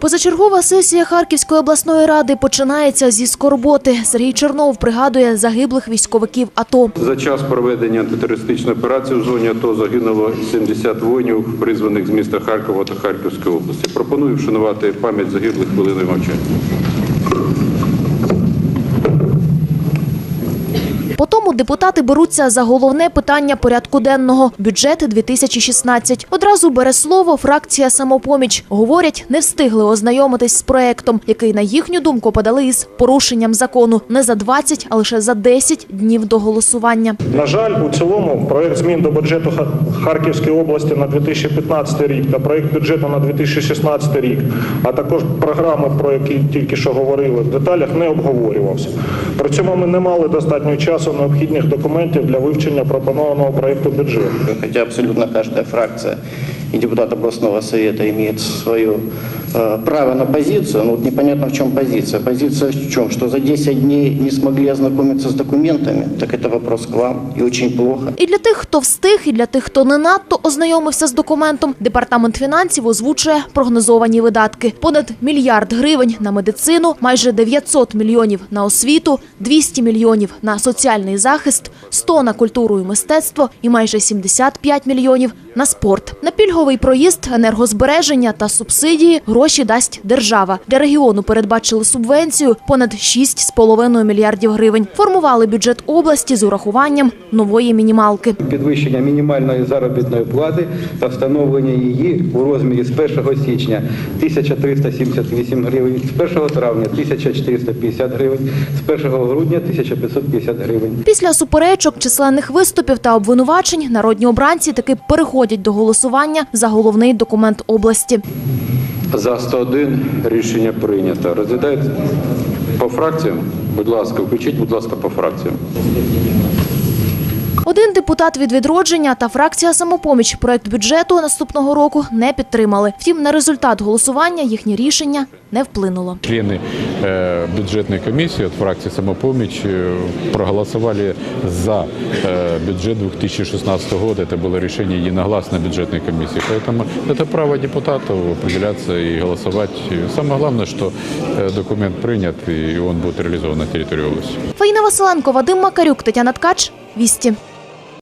Позачергова сесія Харківської обласної ради починається зі скорботи. Сергій Чернов пригадує загиблих військовиків АТО. За час проведення антитерористичної операції в зоні АТО загинуло 70 воїнів, призваних з міста Харкова та Харківської області. Пропоную вшанувати пам'ять загиблих хвилиною мовчання. По тому депутати беруться за головне питання порядку денного бюджети 2016. Одразу бере слово фракція самопоміч. Говорять, не встигли ознайомитись з проектом, який на їхню думку подали із порушенням закону не за 20, а лише за 10 днів до голосування. На жаль, у цілому проект змін до бюджету Харківської області на 2015 рік та проект бюджету на 2016 рік, а також програми, про які тільки що говорили, в деталях не обговорювався. При цьому ми не мали достатньо часу необхідних документів для вивчення пропонованого проекту бюджету. Хотя абсолютно каждая фракция и депутат областного совета свое э, право на позицию, но вот непонятно в чем позиция. Позиция в чем? Что за 10 дней не смогли ознакомиться с документами? Так это вопрос к вам и очень плохо. І для тих, хто встиг, і для тих, хто не надто ознайомився з документом, департамент фінансів озвучує прогнозовані видатки: понад мільярд гривень на медицину, майже 900 мільйонів на освіту, 200 мільйонів на соціальний захист, 100 на культуру і мистецтво і майже 75 мільйонів на спорт. На пільговий проїзд, енергозбереження та субсидії гроші дасть держава. Для регіону передбачили субвенцію понад 6,5 мільярдів гривень. Формували бюджет області з урахуванням нової мінімалки. підвищення мінімальної заробітної плати та встановлення її у розмірі з 1 січня 1378 гривень, з 1 травня 1450 гривень, з 1 грудня 1550 гривень. Після суперечок, численних виступів та обвинувачень народні обранці таки переходять до голосування за головний документ області. За 101 рішення прийнято. Розглядають по фракціям. Будь ласка, включіть, будь ласка, по фракціям. Один депутат від відродження та фракція самопоміч проект бюджету наступного року не підтримали. Втім, на результат голосування їхнє рішення не вплинуло. Члены э, бюджетной комиссии от фракции «Самопомощь» э, проголосовали за э, бюджет 2016 года. Это было решение единогласной бюджетной комиссии. Поэтому это право депутатов определяться и голосовать. И самое главное, что э, документ принят и он будет реализован на территории области. Фаїна Василенко, Вадим Макарюк, Тетяна Ткач. Вісті.